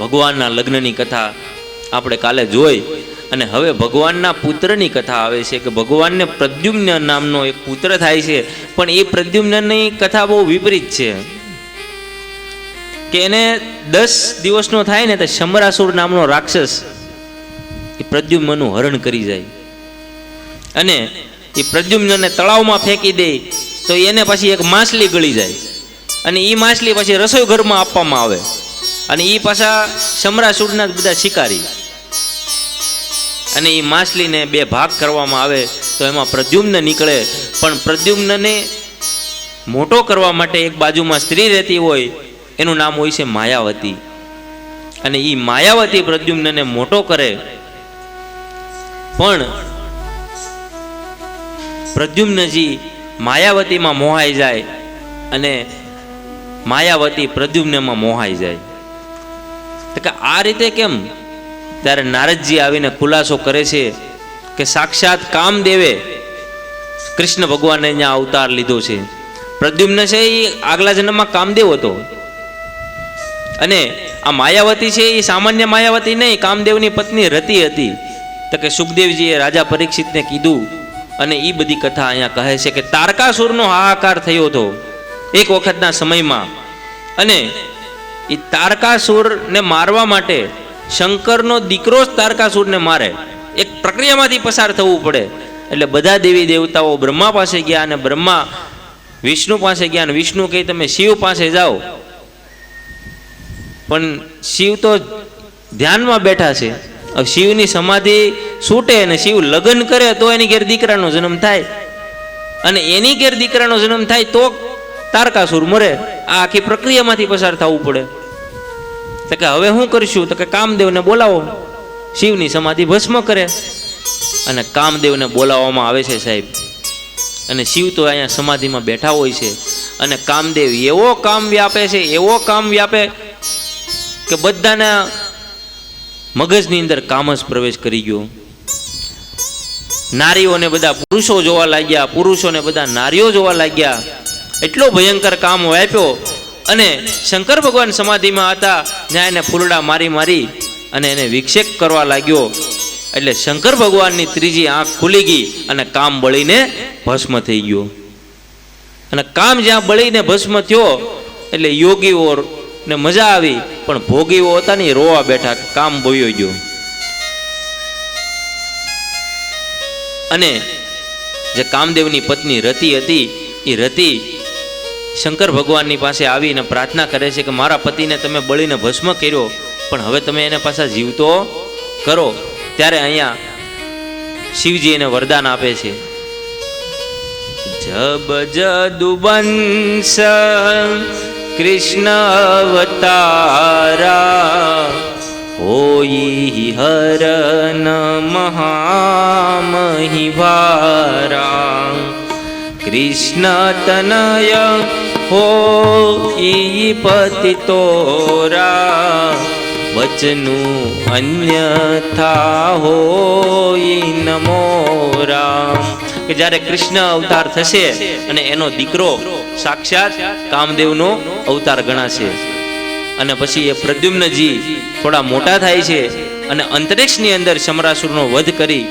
ભગવાનના લગ્નની કથા આપણે કાલે જોઈ અને હવે ભગવાનના પુત્રની કથા આવે છે કે ભગવાનને પ્રદ્યુમ્ન નામનો એક પુત્ર થાય છે. પણ એ પ્રદ્યુમ્નની કથા બહુ વિપરીત છે. કે એને દસ દિવસનો થાય ને તો શમરાસુર નામનો રાક્ષસ એ પ્રદ્યુમ્નનું હરણ કરી જાય. અને એ પ્રદ્યુમ્નને તળાવમાં ફેંકી દે તો એને પછી એક માછલી ગળી જાય. અને એ માછલી પછી રસોઈ ઘરમાં આપવામાં આવે. અને એ પાછા સમરાસુરના બધા શિકારી. અને એ માછલીને બે ભાગ કરવામાં આવે તો એમાં પ્રદ્યુમ્ન નીકળે. પણ પ્રદ્યુમ્નને મોટો કરવા માટે એક બાજુમાં સ્ત્રી રહેતી હોય, એનું નામ હોય છે માયાવતી. અને એ માયાવતી પ્રદ્યુમ્નને મોટો કરે. પણ પ્રદ્યુમ્નજી માયાવતીમાં મોહાઈ જાય અને માયાવતી પ્રદ્યુમ્નમાં મોહાઈ જાય. તો કે આ રીતે કેમ? ત્યારે નારદજી આવીને ખુલાસો કરે છે કે સાક્ષાત કામદેવે કૃષ્ણ ભગવાને અહીંયા અવતાર લીધો છે. પ્રદ્યુમ્ન છે એ આગલા જન્મમાં કામદેવ હતો. અને આ માયાવતી છે એ સામાન્ય માયાવતી નહીં, કામદેવની પત્ની રતિ હતી. તો કે સુખદેવજીએ રાજા પરીક્ષિતને કીધું અને એ બધી કથા અહીંયા કહે છે કે તારકાસુરનો હાહાકાર થયો હતો એક વખતના સમયમાં. અને એ તારકાસુરને મારવા માટે શંકરનો દીકરો જ તારકાસુરને મારે. એક પ્રક્રિયામાંથી પસાર થવું પડે. એટલે બધા દેવી દેવતાઓ બ્રહ્મા પાસે ગયા અને બ્રહ્મા વિષ્ણુ પાસે ગયા અને વિષ્ણુ કહે, તમે શિવ પાસે જાઓ. પણ શિવ તો ધ્યાનમાં બેઠા છે. શિવની સમાધિ છૂટે અને શિવ લગ્ન કરે તો એની ઘેર દીકરાનો જન્મ થાય. અને એની ઘેર દીકરાનો જન્મ થાય તો તારકાસુર મરે. આ આખી પ્રક્રિયામાંથી પસાર થવું પડે. તો કે હવે શું કરશું? તો કે કામદેવને બોલાવો. શિવની સમાધિ ભસ્મ કરે. અને કામદેવને બોલાવવામાં આવે છે સાહેબ. અને શિવ તો અહીંયા સમાધિમાં બેઠા હોય છે. અને કામદેવ એવો કામ વ્યાપે છે, એવો કામ વ્યાપે કે બધાના મગજની અંદર કામ જ પ્રવેશ કરી ગયો. નારીઓને બધા પુરુષો જોવા લાગ્યા, પુરુષોને બધા નારીઓ જોવા લાગ્યા. એટલો ભયંકર કામ વ્યાપ્યો. અને શંકર ભગવાન સમાધિમાં હતા, ત્યાં એને ફૂલડા મારી મારી અને એને વિક્ષેપ કરવા લાગ્યો. એટલે શંકર ભગવાનની ત્રીજી આંખ ખુલી ગઈ અને કામ બળીને ભસ્મ થઈ ગયો. અને કામ જ્યાં બળીને ભસ્મ થયો, એટલે યોગીઓ ને મજા આવી, પણ ભોગીઓ હતા ને રોવા બેઠા, કામ બોયો ગયો. અને જે કામદેવની પત્ની રતિ હતી, એ રતિ શંકર ભગવાનની પાસે આવીને પ્રાર્થના કરે છે કે મારા પતિને તમે બળીને ભસ્મ કર્યો, પણ હવે તમે એને પાછા જીવતો કરો. ત્યારે અહીંયા શિવજી એને વરદાન આપે છે. જબ જદુબંશ કૃષ્ણ અવતારા હોઈ હરન મહામહિવારા. તનય હો, ઈ પતિ તોરા. વચનું અન્યથા હો નમો રામ કે જ્યારે કૃષ્ણ અવતાર થશે અને એનો દીકરો સાક્ષાત કામદેવનો અવતાર ગણાશે. અને પછી એ પ્રદ્યુમ્નજી થોડા મોટા થાય છે અને અંતરિક્ષની અંદર સમરાસુરનો વધ કરી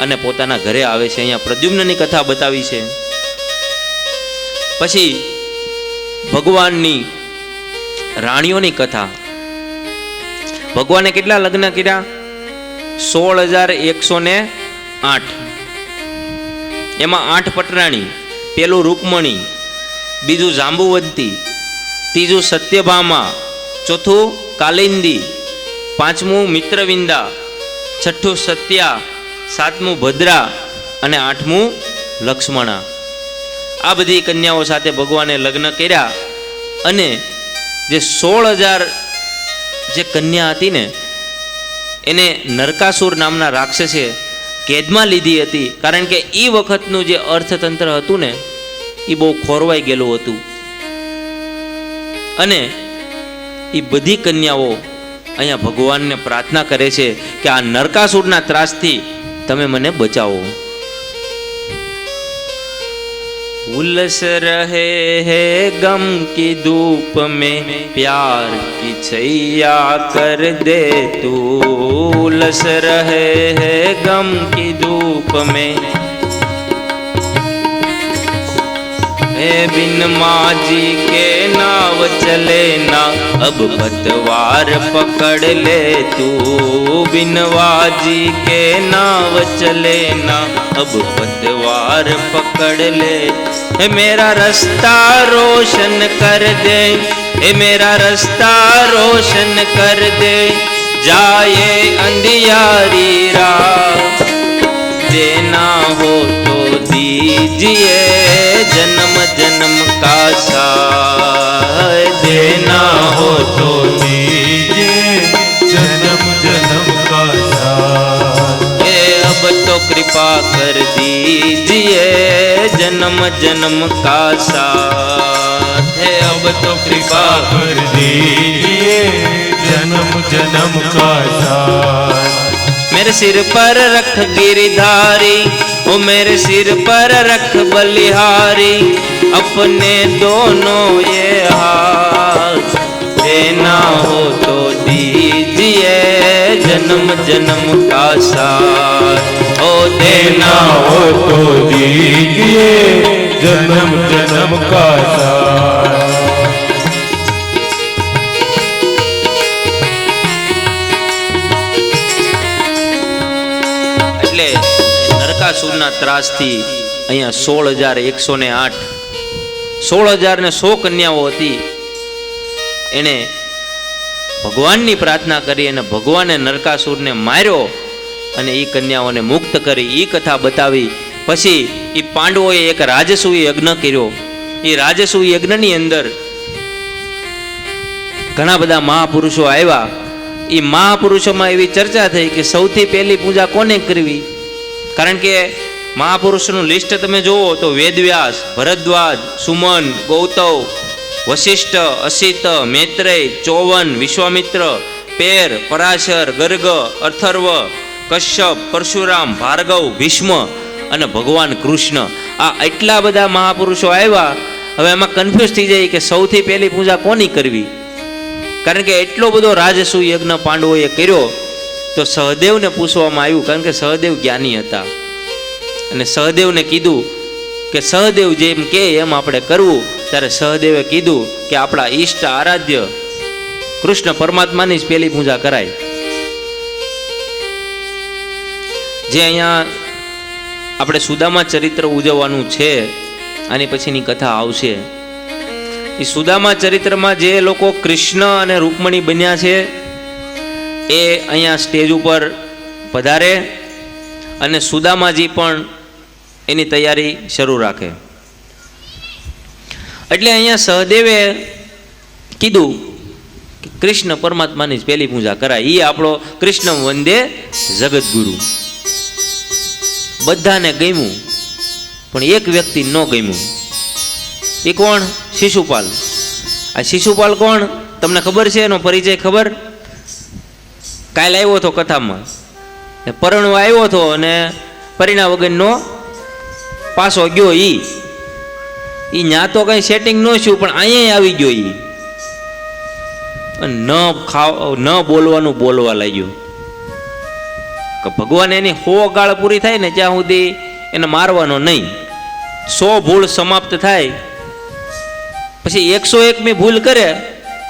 અને પોતાના ઘરે આવે છે. અહીંયા પ્રદ્યુમ્નની કથા બતાવી છે. પછી ભગવાનની રાણીઓની કથા. ભગવાને કેટલા લગ્ન કર્યા? સોળ હજાર એકસો ને આઠ. એમાં આઠ પટરાણી, પેલું રૂકમણી, બીજું જાંબુવંતી, ત્રીજું સત્યભામા, ચોથું કાલિંદી, પાંચમું મિત્રવિંદા, છઠ્ઠું સત્યા, સાતમું ભદ્રા અને આઠમું લક્ષ્મણા. આ બધી કન્યાઓ સાથે ભગવાને લગ્ન કર્યા અને જે સોળ હજાર જે કન્યા હતી ને, એને નરકાસુર નામના રાક્ષસે કેદમાં લીધી હતી. કારણ કે એ વખતનું જે અર્થતંત્ર હતું ને એ બહુ ખોરવાઈ ગયેલું હતું. અને એ બધી કન્યાઓ અહીંયા ભગવાનને પ્રાર્થના કરે છે કે આ નરકાસુરના ત્રાસથી તમે મને બચાવો. उलस रहे हैं गम की धूप में प्यार की छैया कर दे तू उलस रहे हैं गम की धूप में ए बिन माजी के नाव चले ना अब पतवार पकड़ ले तू बिन वाजी के नाव चले ना अब पतवार पकड़ ले ए मेरा रास्ता रोशन कर दे ए मेरा रास्ता रोशन कर दे जाए अंधियारी कृपा कर दीजिए जन्म जन्म का साथ है। अब तो कृपा कर दीजिए जन्म जन्म का साथ। मेरे सिर पर रख गिरधारी, ओ मेरे सिर पर रख बलिहारी, अपने दोनों ये हाथ देना हो तो दीजिए जन्म जन्म સાથ ઓ દેના હો તો દીજીએ જન્મ જન્મ કા સાથ? એટલે નરકાસુરના ત્રાસથી અહીંયા સોળ હજાર એકસો ને આઠ સોળ હજાર ને સો કન્યાઓ હતી. એણે ભગવાનની પ્રાર્થના કરી અને ભગવાને નરકાસુર ને માર્યો. અને એ કન્યાઓને મુક્ત કરી એ કથા બતાવી. પછી એ પાંડવોએ એક રાજસૂય યજ્ઞ કર્યો. એ રાજસૂય યજ્ઞની અંદર ઘણા બધા મહાપુરુષો આવ્યા. એ મહાપુરુષોમાં એવી ચર્ચા થઈ કે સૌથી પહેલી પૂજા કોને કરવી? કારણ કે મહાપુરુષનું લિસ્ટ તમે જુઓ તો વેદવ્યાસ, ભરદ્વાજ, સુમન, ગૌતવ, વશિષ્ઠ અસિત મૈત્રેય, ચોવન, વિશ્વામિત્ર, પેર, પરાશર, ગર્ગ અથર્વ કશ્યપ, પરશુરામ, ભાર્ગવ, ભીષ્મ અને ભગવાન કૃષ્ણ. આ એટલા બધા મહાપુરુષો આવ્યા. હવે એમાં કન્ફ્યુઝ થઈ જાય કે સૌથી પહેલી પૂજા કોની કરવી? કારણ કે એટલો બધો રાજસુ યજ્ઞ પાંડવોએ કર્યો, તો સહદેવને પૂછવામાં આવ્યું, કારણ કે સહદેવ જ્ઞાની હતા. અને સહદેવને કીધું કે સહદેવ જેમ કે એમ આપણે કરવું. ત્યારે સહદેવે કીધું કે આપણા ઈષ્ટ આરાધ્ય કૃષ્ણ પરમાત્માની જ પહેલી પૂજા કરાય. જે અહીંયા આપણે સુદામા ચરિત્ર ઉજવવાનું છે, આની પછીની કથા આવશે. એ સુદામા ચરિત્રમાં જે લોકો કૃષ્ણ અને રૂકમણી બન્યા છે, એ અહીંયા સ્ટેજ ઉપર પધારે અને સુદામાજી પણ એની તૈયારી શરૂ રાખે. એટલે અહીંયા સહદેવે કીધું કૃષ્ણ પરમાત્માની જ પહેલી પૂજા કરાય. એ આપણો કૃષ્ણ વંદે જગતગુરુ બધાને ગમ્યું, પણ એક વ્યક્તિ ન ગમ્યું. એ કોણ? શિશુપાલ. આ શિશુપાલ કોણ? તમને ખબર છે એનો પરિચય ખબર? કાલ આવ્યો હતો કથામાં. એ પરણવા આવ્યો હતો અને પરિણા વગરનો પાછો ગયો ઈ. એ ન્યા તો કંઈ સેટિંગ ન થયું, પણ અહીંયા આવી ગયો ઈ. ન ખાવ, ન બોલવાનું બોલવા લાગ્યું. કે ભગવાન એની હો ગાળ પૂરી થાય ને ત્યાં સુધી એને મારવાનો નહીં. સો ભૂલ સમાપ્ત થાય. પછી એકસો એકમી ભૂલ કરે,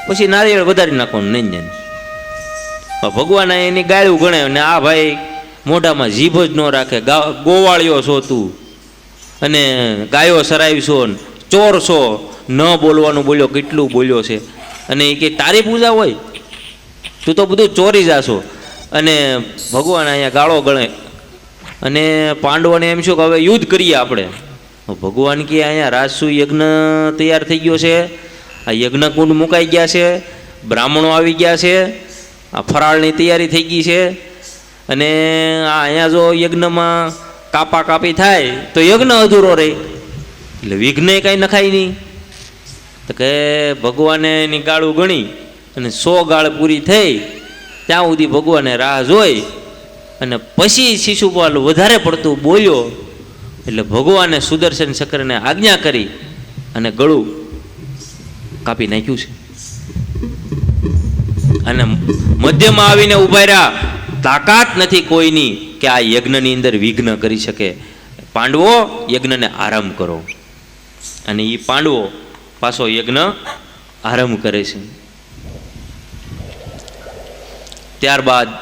પછી નારિયેળ વધારી નાખવાનું નહીં જાય હવે ભગવાન એની ગાળ્યું ગણે ને આ ભાઈ મોઢામાં જીભ જ ન રાખે. ગોવાળિયો છો તું અને ગાયો સરાવીશો ને ચોર છો. ન બોલવાનું બોલ્યો, કેટલું બોલ્યો છે. અને એ કે તારી પૂજા હોય? તું તો બધું ચોરી જાશો. અને ભગવાન અહીંયા ગાળો ગણે. અને પાંડવોને એમ શું કે હવે યુદ્ધ કરીએ આપણે? ભગવાન કે અહીંયા રાજસુ યજ્ઞ તૈયાર થઈ ગયો છે. આ યજ્ઞકુંડ મુકાઈ ગયા છે. બ્રાહ્મણો આવી ગયા છે. આ ફરાળની તૈયારી થઈ ગઈ છે. અને આ અહીંયા જો યજ્ઞમાં કાપા કાપી થાય, તો યજ્ઞ અધૂરો રહે. એટલે વિઘ્ન કાંઈ નખાય નહીં. તો કે ભગવાને એની ગાળું ગણી અને સો ગાળ પૂરી થઈ. ત્યાં સુધી ભગવાને રાહ જોઈ અને પછી શિશુપાલ વધારે પડતું બોલ્યો. એટલે ભગવાને સુદર્શન ચક્રને આજ્ઞા કરી અને ગળું કાપી નાખ્યું છે. અને મધ્યમાં આવીને ઊભા રહ્યા. તાકાત નથી કોઈની કે આ યજ્ઞની અંદર વિઘ્ન કરી શકે. પાંડવો યજ્ઞને આરંભ કરો. અને એ પાંડવો પાછો યજ્ઞ આરંભ કરે છે. ત્યારબાદ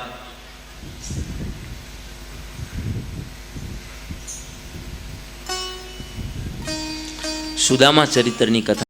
સુદામા ચરિત્રની કથા